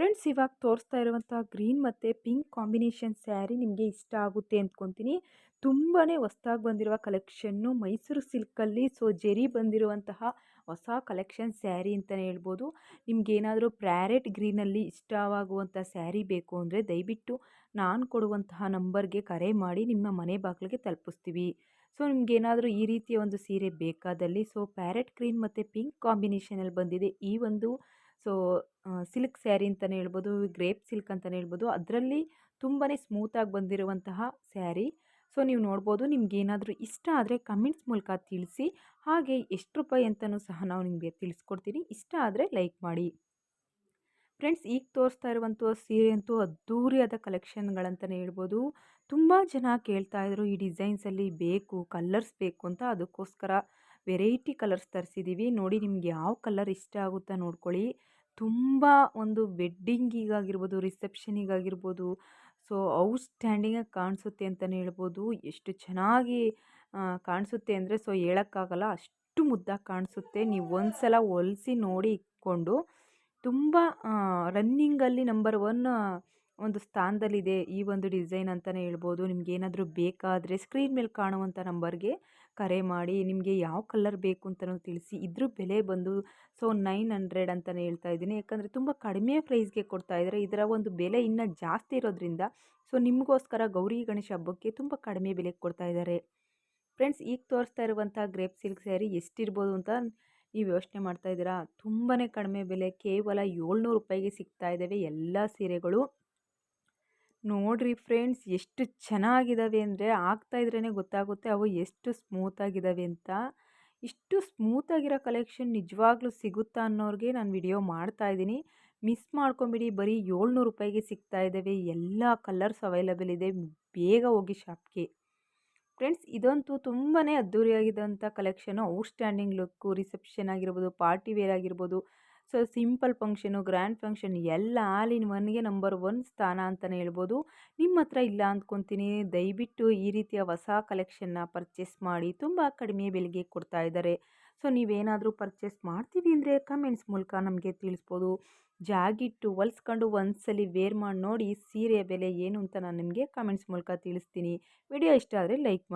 friends, ಇವಾಗ ತೋರಿಸ್ತಾ ಇರುವಂಥ ಗ್ರೀನ್ ಮತ್ತು ಪಿಂಕ್ ಕಾಂಬಿನೇಷನ್ ಸ್ಯಾರಿ ನಿಮಗೆ ಇಷ್ಟ ಆಗುತ್ತೆ ಅಂದ್ಕೊತೀನಿ. ತುಂಬಾ ಹೊಸ್ದಾಗಿ ಬಂದಿರುವ ಕಲೆಕ್ಷನ್ನು ಮೈಸೂರು ಸಿಲ್ಕಲ್ಲಿ, ಸೊ ಜೆರಿ ಬಂದಿರುವಂತಹ ಹೊಸ ಕಲೆಕ್ಷನ್ ಸ್ಯಾರಿ ಅಂತಲೇ ಹೇಳ್ಬೋದು. ನಿಮಗೇನಾದರೂ ಪ್ಯಾರೆಟ್ ಗ್ರೀನಲ್ಲಿ ಇಷ್ಟವಾಗುವಂಥ ಸ್ಯಾರಿ ಬೇಕು ಅಂದರೆ ದಯವಿಟ್ಟು ನಾನು ಕೊಡುವಂತಹ ನಂಬರ್ಗೆ ಕರೆ ಮಾಡಿ ನಿಮ್ಮ ಮನೆ ಬಾಗಿಲಿಗೆ ತಲುಪಿಸ್ತೀವಿ. ಸೊ ನಿಮಗೇನಾದರೂ ಈ ರೀತಿಯ ಒಂದು ಸೀರೆ ಬೇಕಾದಲ್ಲಿ, ಸೊ ಪ್ಯಾರೆಟ್ ಗ್ರೀನ್ ಮತ್ತು ಪಿಂಕ್ ಕಾಂಬಿನೇಷನಲ್ಲಿ ಬಂದಿದೆ ಈ ಒಂದು ಸೊ ಸಿಲ್ಕ್ ಸ್ಯಾರಿ ಅಂತಲೇ ಹೇಳ್ಬೋದು, ಗ್ರೇಪ್ ಸಿಲ್ಕ್ ಅಂತಲೇ ಹೇಳ್ಬೋದು, ಅದರಲ್ಲಿ ತುಂಬಾ ಸ್ಮೂತಾಗಿ ಬಂದಿರುವಂತಹ ಸ್ಯಾರಿ. ಸೊ, ನೀವು ನೋಡ್ಬೋದು ನಿಮಗೇನಾದರೂ ಇಷ್ಟ ಆದರೆ ಕಮೆಂಟ್ಸ್ ಮೂಲಕ ತಿಳಿಸಿ. ಹಾಗೆ ಎಷ್ಟು ರೂಪಾಯಿ ಅಂತಲೂ ಸಹ ನಾವು ನಿಮಗೆ ತಿಳಿಸ್ಕೊಡ್ತೀನಿ. ಇಷ್ಟ ಆದರೆ ಲೈಕ್ ಮಾಡಿ. ಫ್ರೆಂಡ್ಸ್, ಈಗ ತೋರಿಸ್ತಾ ಇರುವಂಥ ಸೀರೆ ಅಂತೂ ಅದ್ಧೂರಿಯಾದ ಕಲೆಕ್ಷನ್ಗಳಂತಲೇ ಹೇಳ್ಬೋದು. ತುಂಬ ಜನ ಕೇಳ್ತಾ ಇದ್ರು, ಈ ಡಿಸೈನ್ಸಲ್ಲಿ ಬೇಕು, ಕಲ್ಲರ್ಸ್ ಬೇಕು ಅಂತ, ಅದಕ್ಕೋಸ್ಕರ ವೆರೈಟಿ ಕಲರ್ಸ್ ತರಿಸಿದ್ದೀವಿ ನೋಡಿ ನಿಮ್ಗೆ ಯಾವ ಕಲರ್ ಇಷ್ಟ ಆಗುತ್ತಾ ನೋಡ್ಕೊಳ್ಳಿ. ತುಂಬ ಒಂದು ವೆಡ್ಡಿಂಗಿಗಾಗಿರ್ಬೋದು ರಿಸೆಪ್ಷನಿಗಾಗಿರ್ಬೋದು ಸೊ ಔಟ್ಸ್ಟ್ಯಾಂಡಿಂಗಾಗಿ ಕಾಣಿಸುತ್ತೆ ಅಂತಲೇ ಹೇಳ್ಬೋದು. ಎಷ್ಟು ಚೆನ್ನಾಗಿ ಕಾಣಿಸುತ್ತೆ ಅಂದರೆ ಸೊ ಹೇಳೋಕ್ಕಾಗಲ್ಲ, ಅಷ್ಟು ಮುದ್ದಾಗಿ ಕಾಣಿಸುತ್ತೆ. ನೀವು ಒಂದು ಸಲ ಹೊಲಿಸಿ ನೋಡಿ ಇಟ್ಕೊಂಡು ತುಂಬ ರನ್ನಿಂಗಲ್ಲಿ ನಂಬರ್ ಒನ್ ಒಂದು ಸ್ಥಾನದಲ್ಲಿದೆ ಈ ಒಂದು ಡಿಸೈನ್ ಅಂತಲೇ ಹೇಳ್ಬೋದು. ನಿಮಗೇನಾದರೂ ಬೇಕಾದರೆ ಸ್ಕ್ರೀನ್ ಮೇಲೆ ಕಾಣುವಂಥ ನಂಬರ್ಗೆ ಕರೆ ಮಾಡಿ, ನಿಮಗೆ ಯಾವ ಕಲರ್ ಬೇಕು ಅಂತಲೂ ತಿಳಿಸಿ. ಇದ್ರ ಬೆಲೆ ಬಂದು ಸೊ ನೈನ್ ಹಂಡ್ರೆಡ್ ಅಂತಲೇ ಹೇಳ್ತಾ ಇದ್ದೀನಿ. ಯಾಕಂದರೆ ತುಂಬ ಕಡಿಮೆ ಪ್ರೈಸ್ಗೆ ಕೊಡ್ತಾ ಇದ್ದಾರೆ ಇದರ ಒಂದು ಬೆಲೆ ಇನ್ನೂ ಜಾಸ್ತಿ ಇರೋದ್ರಿಂದ ಸೊ ನಿಮಗೋಸ್ಕರ ಗೌರಿ ಗಣೇಶ ಹಬ್ಬಕ್ಕೆ ತುಂಬ ಕಡಿಮೆ ಬೆಲೆಗೆ ಕೊಡ್ತಾ ಇದ್ದಾರೆ ಫ್ರೆಂಡ್ಸ್ ಈಗ ತೋರಿಸ್ತಾ ಇರುವಂಥ ಗ್ರೇಪ್ ಸಿಲ್ಕ್ ಸ್ಯಾರಿ ಎಷ್ಟಿರ್ಬೋದು ಅಂತ ನೀವು ಯೋಚನೆ ಮಾಡ್ತಾ ಇದ್ದೀರಾ? ತುಂಬಾ ಕಡಿಮೆ ಬೆಲೆ, ಕೇವಲ ಏಳ್ನೂರು ರೂಪಾಯಿಗೆ ಸಿಗ್ತಾ ಇದ್ದಾವೆ ಎಲ್ಲ ಸೀರೆಗಳು. ನೋಡಿರಿ ಫ್ರೆಂಡ್ಸ್ ಎಷ್ಟು ಚೆನ್ನಾಗಿದ್ದಾವೆ ಅಂದರೆ ಇದ್ರೇ ಗೊತ್ತಾಗುತ್ತೆ ಅವು ಎಷ್ಟು ಸ್ಮೂತಾಗಿದ್ದಾವೆ ಅಂತ. ಇಷ್ಟು ಸ್ಮೂತಾಗಿರೋ ಕಲೆಕ್ಷನ್ ನಿಜವಾಗ್ಲೂ ಸಿಗುತ್ತಾ ಅನ್ನೋರಿಗೆ ನಾನು ವಿಡಿಯೋ ಮಾಡ್ತಾಯಿದ್ದೀನಿ ಮಿಸ್ ಮಾಡ್ಕೊಂಬಿಡಿ, ಬರೀ ಏಳ್ನೂರು ರೂಪಾಯಿಗೆ ಸಿಗ್ತಾ ಇದ್ದಾವೆ ಎಲ್ಲ ಕಲರ್ಸ್ ಅವೈಲಬಲ್ ಇದೆ. ಬೇಗ ಹೋಗಿ ಶಾಪ್ಗೆ. ಫ್ರೆಂಡ್ಸ್, ಇದಂತೂ ತುಂಬಾ ಅದ್ದೂರಿಯಾಗಿದ್ದಂಥ ಕಲೆಕ್ಷನು. ಔಟ್ಸ್ಟ್ಯಾಂಡಿಂಗ್ ಲುಕ್ಕು, ರಿಸೆಪ್ಷನ್ ಆಗಿರ್ಬೋದು, ಪಾರ್ಟಿ ವೇರ್ ಆಗಿರ್ಬೋದು so, simple function, grand function ಎಲ್ಲ ಆಲ್ ಇನ್ ಒನ್ಗೆ ನಂಬರ್ ಒನ್ ಸ್ಥಾನ ಅಂತಲೇ ಹೇಳ್ಬೋದು. ನಿಮ್ಮ ಹತ್ರ ಇಲ್ಲ ಅಂದ್ಕೊತೀನಿ. ದಯವಿಟ್ಟು ಈ ರೀತಿಯ ಹೊಸ ಕಲೆಕ್ಷನ್ನ ಪರ್ಚೇಸ್ ಮಾಡಿ ತುಂಬ ಕಡಿಮೆ ಬೆಲೆಗೆ ಕೊಡ್ತಾ ಇದ್ದಾರೆ. ಸೊ, ನೀವೇನಾದರೂ ಪರ್ಚೇಸ್ ಮಾಡ್ತೀವಿ ಅಂದರೆ ಕಮೆಂಟ್ಸ್ ಮೂಲಕ ನಮಗೆ ತಿಳಿಸ್ಬೋದು. ಜಾಗಿಟ್ಟು ಹೊಲ್ಸ್ಕೊಂಡು ಒಂದ್ಸಲಿ ವೇರ್ ಮಾಡಿ ನೋಡಿ ಸೀರೆಯ ಬೆಲೆ ಏನು ಅಂತ ನಾನು ನಿಮಗೆ ಕಮೆಂಟ್ಸ್ ಮೂಲಕ ತಿಳಿಸ್ತೀನಿ. ವಿಡಿಯೋ ಇಷ್ಟ ಆದರೆ ಲೈಕ್ ಮಾಡಿ